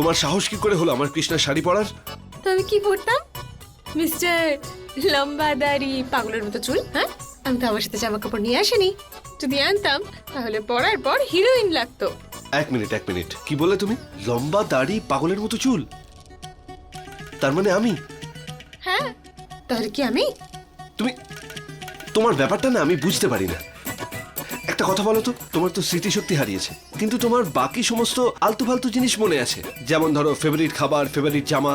তোমার সাহস কি করে হলো আমার কৃষ্ণার শাড়ি পরার? আমি কি পড়তাম মিস্টার লম্বা দাড়ি পাগলের মতো চুল হ্যাঁ? আমি তো আমার সাথে জামা কাপড় নিয়ে আসিনি। যদি আনতাম তাহলে পরার পর হিরোইন লাগতো। এক মিনিট এক মিনিট। কি বলে তুমি? লম্বা দাড়ি পাগলের মতো চুল? তার মানে আমি? হ্যাঁ তাহলে কি আমি? তুমি তোমার ব্যাপারটা না আমি বুঝতে পারি না। একটা কথা বলো তো তোমার তো স্মৃতিশক্তি হারিয়েছে। কিন্তু তোমার বাকি সমস্ত আলতু ফালতু জিনিস মনে আছে? যেমন ধরো ফেভারিট খাবার ফেভারিট জামা,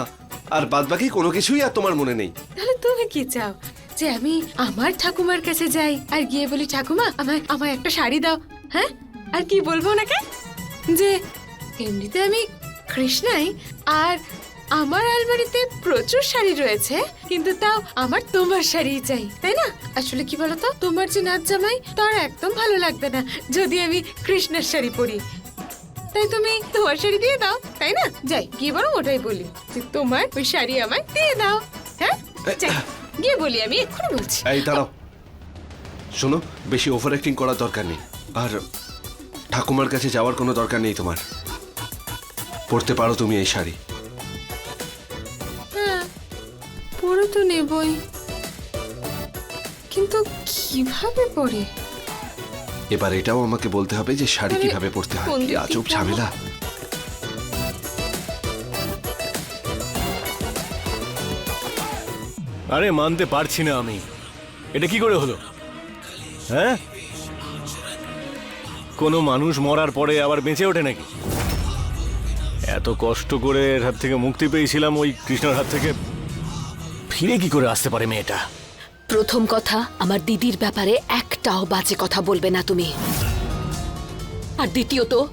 আর বাদ বাকি কোনো কিছুই আর তোমার মনে নেই। তাহলে তুমি কি চাও? যে আমি আমার ঠাকুমার কাছে যাই, আর গিয়ে বলি, ঠাকুমা, আমায় আমায় একটা শাড়ি দাও। হ্যাঁ? আর কি বলব ওনাকে? যে এমনিতে আমি কৃষ্ণাই, আর আমার আলমারিতে প্রচুর শাড়ি রয়েছে কিন্তু তাও আমার তোমার শাড়ি চাই তাই না? আসলে কি বলতো তোমার যে নাচ জামাই তার একদম ভালো লাগবে না যদি আমি কৃষ্ণের শাড়ি পরি। তাই তুমি তোমার শাড়ি দিয়ে দাও তাই না? যাই গিয়ে বরং ওটাই বলি যে তোমার ওই শাড়ি আমায় দিয়ে দাও হ্যাঁ? যাই গিয়ে বলি আমি এক্ষুনি বলছি। এই দাঁড়াও। শোনো বেশি ওভার অ্যাক্টিং করার দরকার নেই আর ঠাকুমার কাছে যাওয়ার কোনো দরকার নেই তোমার। পড়তে পারো তুমি এই শাড়ি। তো নেবই। কিন্তু কীভাবে পরে? এবার এটাও আমাকে বলতে হবে যে শাড়ি কীভাবে পরতে হয়। কি আজব ঝামেলা। আরে মানতে পারছি না আমি। এটা কি করে হলো? হ্যাঁ? কোনো মানুষ মরার পরে আবার বেঁচে ওঠে নাকি? এত কষ্ট করে এর হাত থেকে মুক্তি পেয়েছিলাম ওই কৃষ্ণর হাত থেকে। ফিরে কি করে আসতে পারে মেয়েটা? প্রথম কথা আমার দিদির ব্যাপারে একটাও বাজে কথা বলবে না তুমি। আর দ্বিতীয়ত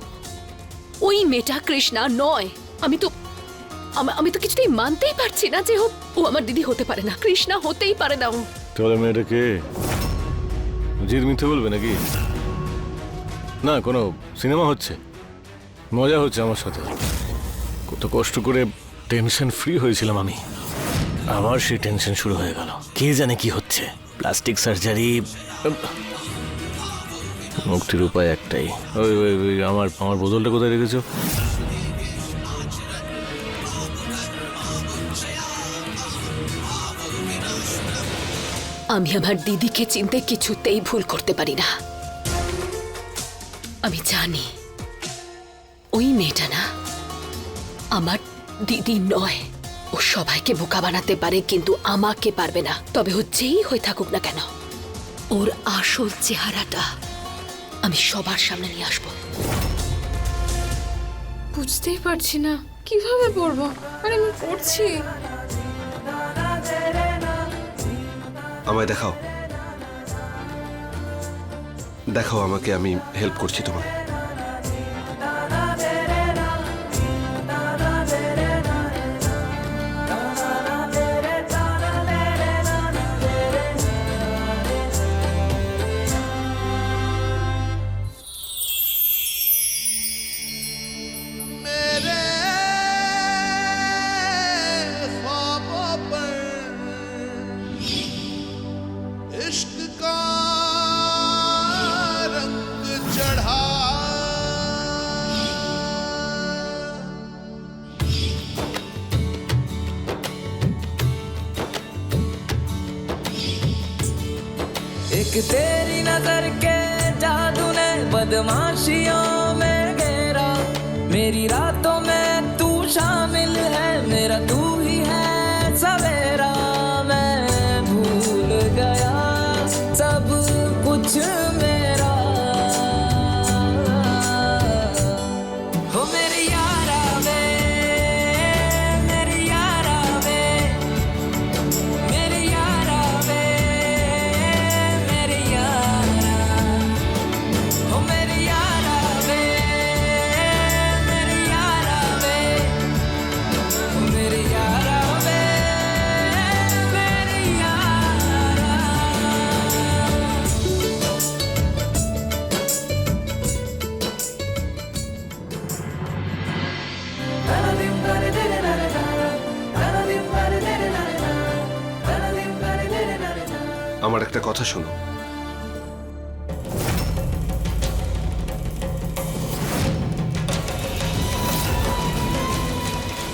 ওই মেয়েটা কৃষ্ণা নয়। আমি তো আমা- আমি তো কিছুতেই মানতেই পারছি না যে ও- ও আমার দিদি হতে পারে না। কৃষ্ণা হতেই পারে না ও। তাহলে মেয়েটাকে জিদ মিথ্যে বলবে নাকি? না কোনো সিনেমা হচ্ছে। মজা হচ্ছে আমার সাথে। কত কষ্ট করে টেনশন ফ্রি হয়েছিলাম আমি। আবার সেই টেনশন শুরু হয়ে গেল। কে জানে কি হচ্ছে? প্লাস্টিক সার্জারি মুক্তির উপায় একটাই। ওই ওই ওই, আমার আমার বোতলটা কোথায় রেখেছো? আমি আমার দিদিকে চিনতে কিছুতেই ভুল করতে পারি না। আমি জানি, ওই মেয়েটা না, আমার দিদি নয়। ও সবাইকে বোকা বানাতে পারে কিন্তু আমাকে পারবে না। তবে হচ্ছেই হয়ে থাকুক না কেন ওর আসল চেহারাটা আমি সবার সামনে নিয়ে আসব। বুঝতেই পারছি না কীভাবে পরবো আরে আমি পড়ছি। আমায় দেখাও। দেখাও আমাকে আমি হেল্প করছি তোমার एक तेरी नज़र के जादू ने बदमाशियों में घेरा। मेरी रातों में तू शामिल है, मेरा तू ही है सवेरा। मैं भूल गया सब कुछ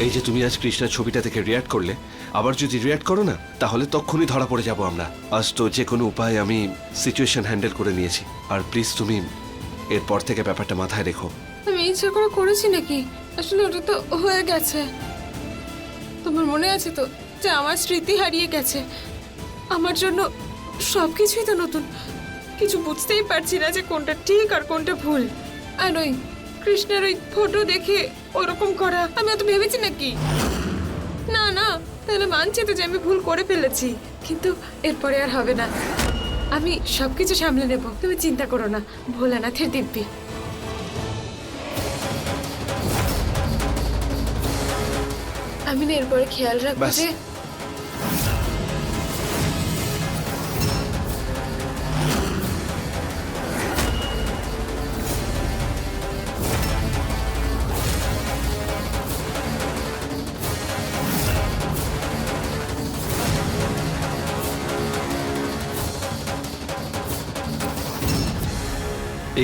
এই যে তুমি আজ কৃষ্ণার ছবিটা থেকে রিয়াক্ট করলে, আবার যদি রিয়াক্ট করো না, তাহলে তখনই ধরা পড়ে যাব আমরা। আজ তো যে কোনো উপায় আমি সিচুয়েশন হ্যান্ডেল করে নিয়েছি। আর প্লিজ তুমি এরপর থেকে ব্যাপারটা মাথায় রেখো। আমি ইচ্ছে করে করেছি নাকি? আসলে ওটা তো হয়ে গেছে। তোমার মনে আছে তো যে আমার স্মৃতি হারিয়ে গেছে? আমার জন্য সব কিছুই তো নতুন। কিছু বুঝতেই পারছি না যে কোনটা ঠিক আর কোনটা ভুল। আর ওই কৃষ্ণের ওই ফটো দেখে ওরকম করা আমি এত ভেবেছি নাকি? না না তাহলে মানছি তো যে আমি ভুল করে ফেলেছি কিন্তু এরপরে আর হবে না। আমি সবকিছু সামলে নেব তুমি চিন্তা করো না ভোলানাথের দিব্যি। আমি না এরপরে খেয়াল রাখব যে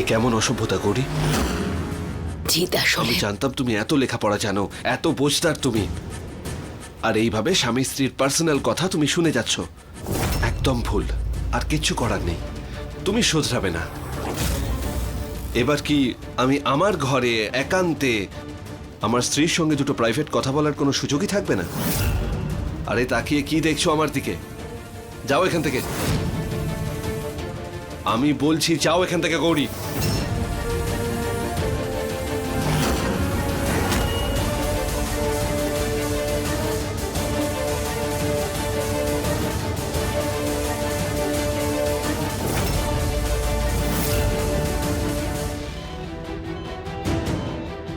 কেমন অসভ্যতা করি জিৎ আসলে আমি জানতাম তুমি এত লেখাপড়া জানো এত বোঝদার তুমি। আর এইভাবে স্বামী স্ত্রীর পার্সোনাল কথা তুমি শুনে যাচ্ছ একদম ভুল আর কিচ্ছু করার নেই। তুমি শোধরাবে না। এবার কি আমি আমার ঘরে একান্তে আমার স্ত্রীর সঙ্গে দুটো প্রাইভেট কথা বলার কোনো সুযোগই থাকবে না? আরে তাকিয়ে কি দেখছ আমার দিকে? যাও এখান থেকে। আমি বলছি যাও এখান থেকে গৌরী।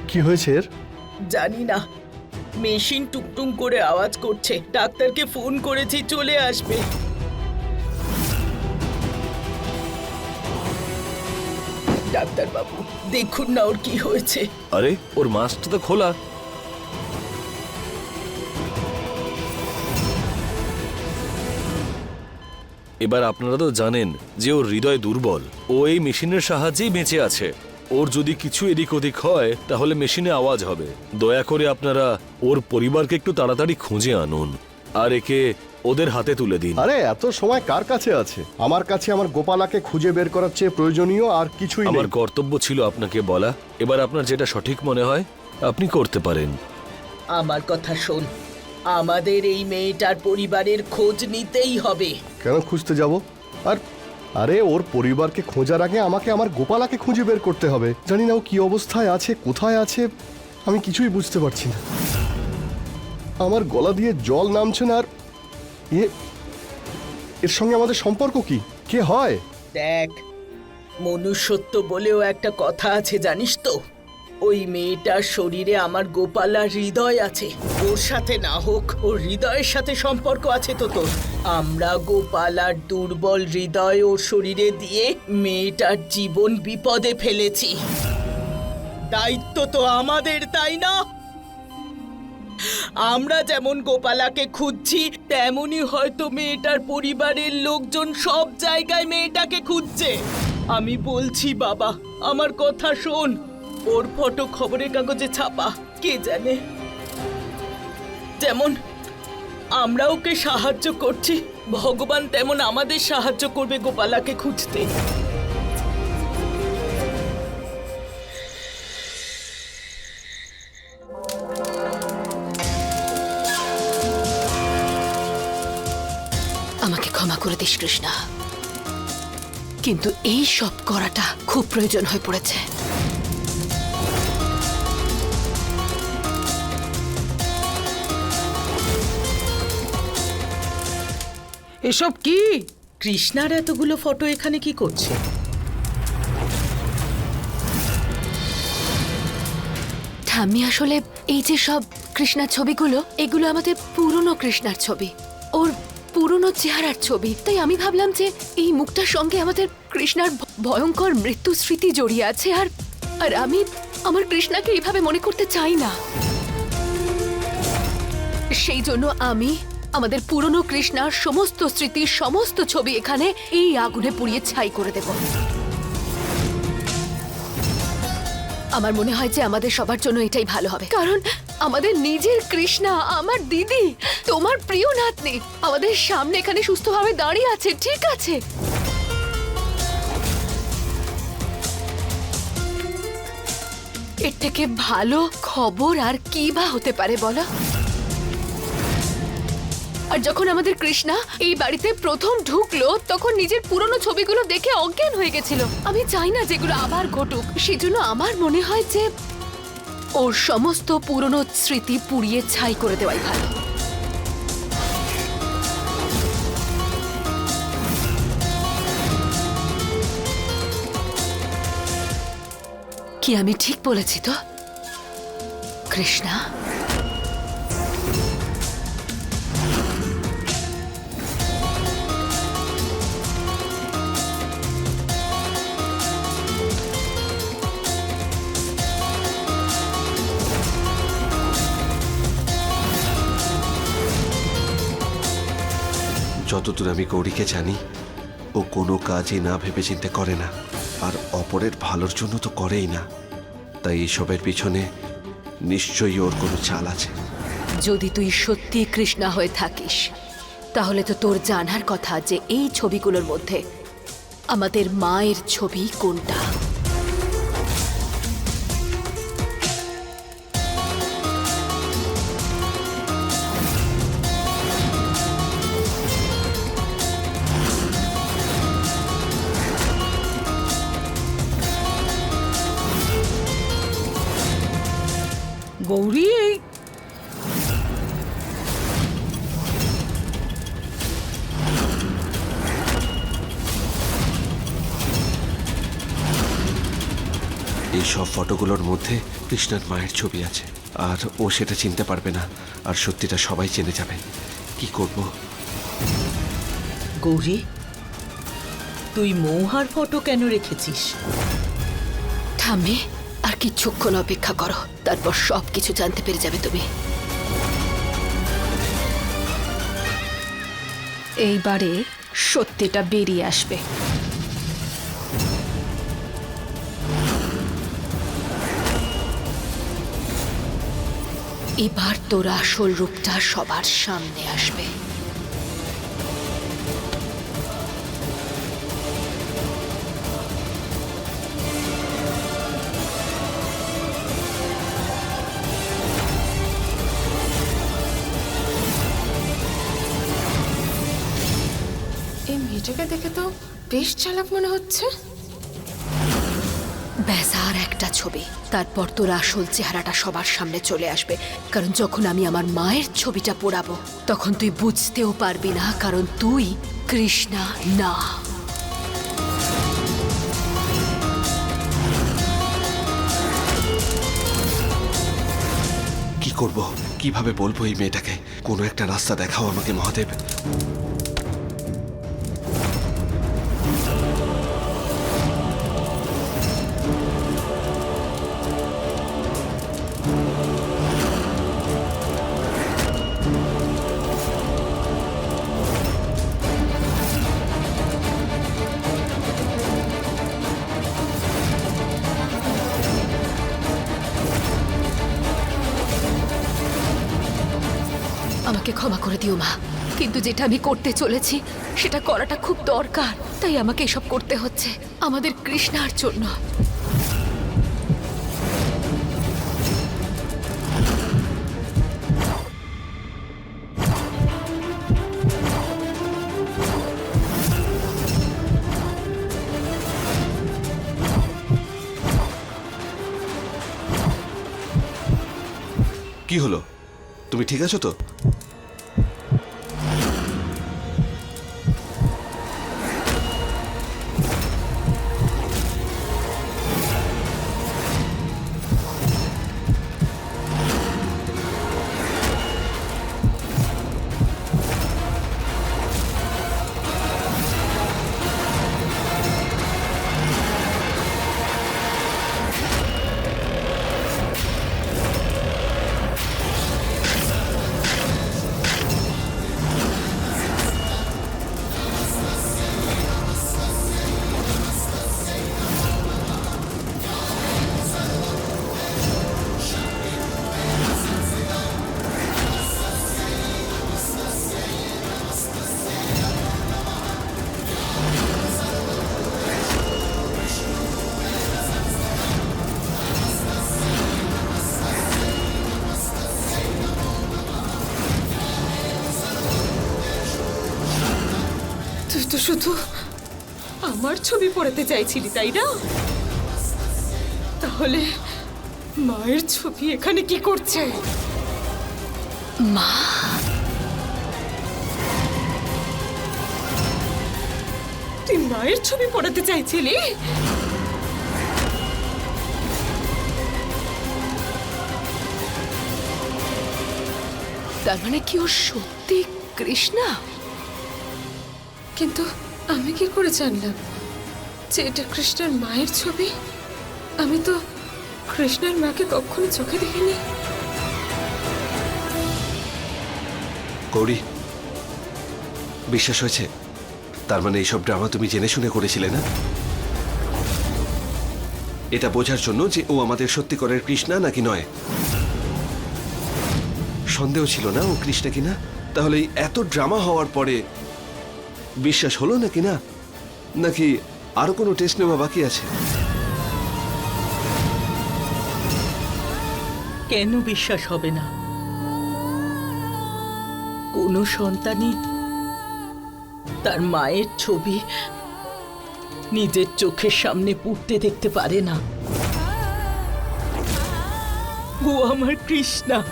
কি হয়েছে এর? জানি না। মেশিন টুকটুং করে আওয়াজ করছে। ডাক্তারকে ফোন করেছি চলে আসবে। ডাক্তার বাবু দেখুন না ওর কি হয়েছে। আরে, ওর মাস্কটা তো খোলা। এবার আপনারা তো জানেন যে ওর হৃদয় দুর্বল। ও এই মেশিনের সাহায্যেই বেঁচে আছে। ওর যদি কিছু এদিক ওদিক হয়, তাহলে মেশিনে আওয়াজ হবে। দয়া করে আপনারা ওর পরিবারকে একটু তাড়াতাড়ি খুঁজে আনুন। আর একে ওদের হাতে তুলে দিন। আরে এত সময় কার কাছে আছে? আমার কাছে আমার গোপালাকে খুঁজে বের করার চেয়ে প্রয়োজনীয় আর কিছুই নেই। আমার কর্তব্য ছিল আপনাকে বলা। এবার আপনার যেটা সঠিক মনে হয় আপনি করতে পারেন। আমার কথা শোন। আমাদের এই মেয়েটার পরিবারের খোঁজ নিতেই হবে। কেন খুঁজতে যাব? আর আরে ওর পরিবারকে খোঁজার আগে আমাকে আমার গোপালাকে খুঁজে বের করতে হবে। জানি না ও কি অবস্থায় আছে কোথায় আছে আমি কিছুই বুঝতে পারছি না। আমার গলা দিয়ে জল নামছে না আর এ এর সঙ্গে আমাদের সম্পর্ক কি? কে হয়? দেখ, মনুষ্যত্ব বলেও একটা কথা আছে, জানিস তো? ওই মেয়েটার শরীরে আমার গোপাল আর হৃদয় আছে। ওর সাথে না হোক, ওর হৃদয়ের সাথে সম্পর্ক আছে তো তোর। আমরা গোপাল আর দুর্বল হৃদয় ওর শরীরে দিয়ে মেয়েটার জীবন বিপদে ফেলেছি। দায়িত্ব তো আমাদের, তাই না? আমরা যেমন গোপালাকে খুঁজছি, তেমনই হয়তো মেয়েটার পরিবারের লোকজন সব জায়গায় মেয়েটাকে খুঁজছে। আমি বলছি, বাবা, আমার কথা শোন। ওর ফটো খবরের কাগজে ছাপা, কে জানে? যেমন আমরা ওকে সাহায্য করছি, ভগবান তেমন আমাদের সাহায্য করবে গোপালাকে খুঁজতে। ক্ষমা কৃষ্ণা। কিন্তু এই সব করাটা খুব প্রয়োজন হয়ে পড়েছে। এসব কি? কৃষ্ণার এতগুলো ফটো এখানে কি করছে? ঠাম্মি আসলে এই যে সব কৃষ্ণার ছবিগুলো এগুলো আমাদের পুরনো কৃষ্ণার ছবি। পুরনো চেহারার ছবি, তাই আমি ভাবলাম যে এই মুখটার সঙ্গে আমাদের কৃষ্ণার ভয়ঙ্কর মৃত্যু স্মৃতি জড়িয়ে আছে আর আর আমি আমার কৃষ্ণাকে এইভাবে মনে করতে চাই না। সেই জন্য আমি আমাদের পুরনো কৃষ্ণার সমস্ত স্মৃতির সমস্ত ছবি এখানে এই আগুনে পুড়িয়ে ছাই করে দেব। আমার মনে হয় যে আমাদের সবার জন্য এটাই ভালো হবে। কারণ আমাদের নিজের কৃষ্ণা, আমার দিদি, তোমার প্রিয় নাতনি। আমাদের সামনে এখানে সুস্থভাবে দাঁড়িয়ে আছে, ঠিক আছে? এর থেকে ভালো খবর আর কি বা হতে পারে, বলো? আর যখন আমাদের কৃষ্ণা এই বাড়িতে প্রথম ঢুকলো, তখন নিজের পুরনো ছবিগুলো দেখে অজ্ঞান হয়ে গেছিল। আমি চাই না যেগুলো আবার ঘটুক। সেজন্য আমার মনে হয় যে ওর সমস্ত পুরনো স্মৃতি পুড়িয়ে ছাই করে দেওয়াই ভালো। কি আমি ঠিক বলেছি তো? কৃষ্ণা? যতদূর আমি গৌরীকে জানি। ও কোনো কাজই না ভেবে ভেবেচিন্তে করে না। আর অপরের ভালোর জন্য তো করেই না। তাই এইসবের পিছনে নিশ্চয়ই ওর কোনো চাল আছে। যদি তুই সত্যি কৃষ্ণা হয়ে থাকিস, তাহলে তো তোর জানার কথা যে এই ছবিগুলোর মধ্যে আমাদের মায়ের ছবি কোনটা? সব ফটোগুলোর মধ্যে কৃষ্ণার মায়ের ছবি আছে। আর ও সেটা চিনতে পারবে না আর সত্যিটা সবাই জেনে যাবে। কি করব? গৌরী তুই মৌহার ফটো কেন রেখেছিস? থামে আর কিছুক্ষণ অপেক্ষা করো। তারপর সব কিছু জানতে পেরে যাবে তুমি। এইবারে সত্যিটা বেরিয়ে আসবে। এবার তোর আসল রূপটা সবার সামনে আসবে। এই মেয়েটাকে দেখে তো বেশ চালাক মনে হচ্ছে। ব্যাস আর একটা ছবি। তারপর তোর আসল চেহারাটা সবার সামনে চলে আসবে। কারণ যখন আমি আমার মায়ের ছবিটা পোড়াবো, তখন তুই বুঝতেও পারবি না, কারণ তুই কৃষ্ণা না। কি করব? কীভাবে বলব এই মেয়েটাকে? কোনো একটা রাস্তা দেখাও আমাকে, মহাদেব। আমাকে ক্ষমা করে দিও, মা। কিন্তু যেটা আমি করতে চলেছি, সেটা করাটা খুব দরকার। তাই আমাকে এসব করতে হচ্ছে, আমাদের কৃষ্ণার জন্য। কি হলো? তুমি ঠিক আছো তো? আমার ছবি পড়াতে চাইছিলি তাই না? তাহলে মায়ের ছবি এখানে কি করছে? মা? তুই মায়ের ছবি পড়াতে চাইছিলি? তার মানে কি ও সত্যি কৃষ্ণা? কিন্তু আমি কি করে জানলাম? যে এটা কৃষ্ণের মায়ের ছবি? আমি তো কৃষ্ণের মাকে কখনো চোখে দেখিনি। গৌরী, বিশ্বাস হয়েছে? তার মানে এইসব ড্রামা তুমি জেনে শুনে করেছিলে না? এটা বোঝার জন্য যে ও আমাদের সত্যিকারের কৃষ্ণা নাকি নয়? সন্দেহ ছিল না ও কৃষ্ণা কিনা? তাহলে এত ড্রামা হওয়ার পরে বিশ্বাস হলো নাকি না? নাকি আরও কোনো টেস্ট নেওয়া বাকি আছে? কেন বিশ্বাস হবে না? কোনো সন্তানই তার মায়ের ছবি নিজের চোখের সামনে পুড়তে দেখতে পারে না। ও আমার কৃষ্ণা।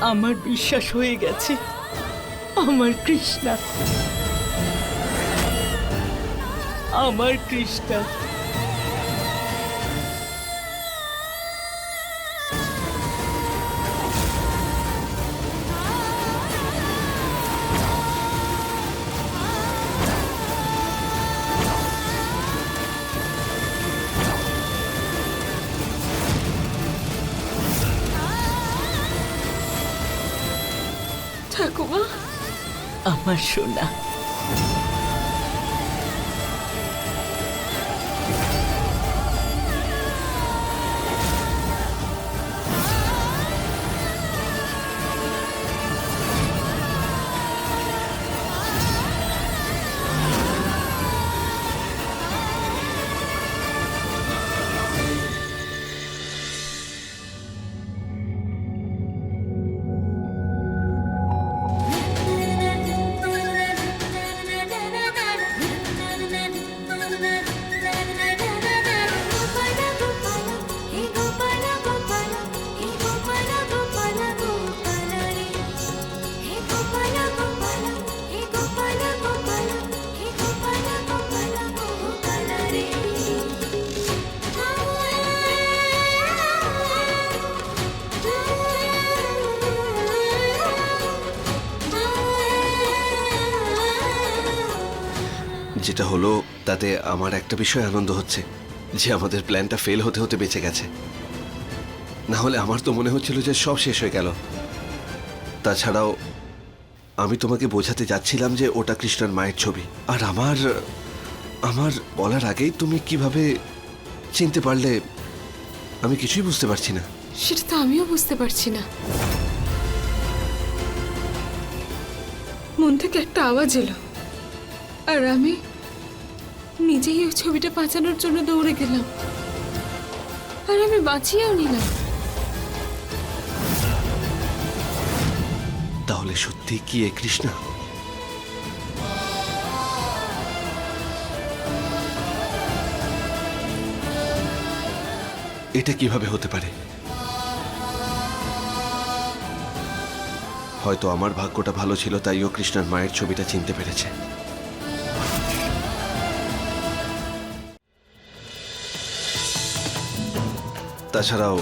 আমার বিশ্বাস হয়ে গেছে। আমার কৃষ্ণা। আমার কৃষ্ণা। ঠাকুমা আমার সোনা। যেটা হলো, তাতে আমার একটা বিষয় আনন্দ হচ্ছে, যে আমাদের প্ল্যানটা ফেল হতে হতে বেঁচে গেছে। না হলে আমার তো মনে হচ্ছিল যে সব শেষ হয়ে গেল। তাছাড়াও, আমি তোমাকে বোঝাতে যাচ্ছিলাম যে ওটা কৃষ্ণার মায়ের ছবি। আর আমার আমার বলার আগেই তুমি কীভাবে চিনতে পারলে, আমি কিছুই বুঝতে পারছি না। সেটা তো আমিও বুঝতে পারছি না। মন থেকে একটা আওয়াজ এলো, আর আমি নিজেই ওই ছবিটা বাঁচানোর জন্য দৌড়ে গেলাম। আর আমি বাঁচিয়েও নিলাম। তাহলে সত্যি কি এ কৃষ্ণা? এটা কীভাবে হতে পারে? হয়তো আমার ভাগ্যটা ভালো ছিল, তাই ও কৃষ্ণার মায়ের ছবিটা চিনতে পেরেছে। তাছাড়াও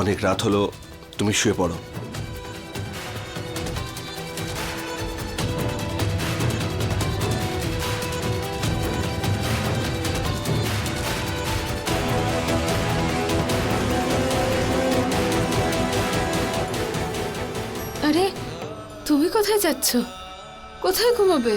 অনেক রাত হলো তুমি শুয়ে পড়ো। আরে তুমি কোথায় যাচ্ছ? কোথায় ঘুমাবে?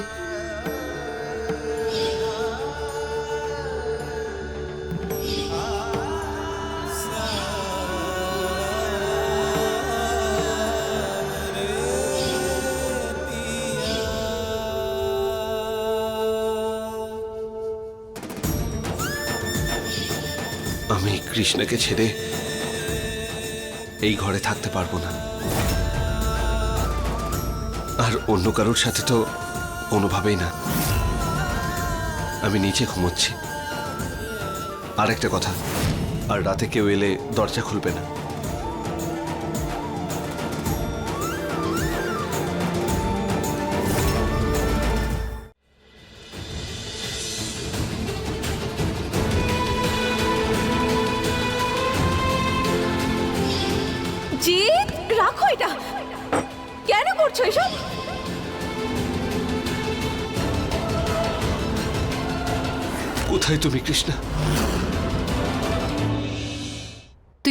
কৃষ্ণকে ছেড়ে এই ঘরে থাকতে পারব না। আর অন্য কারোর সাথে তো কোনোভাবেই না। আমি নিচে ঘুমোচ্ছি। আর একটা কথা, আর রাতে কেউ এলে দরজা খুলবে না।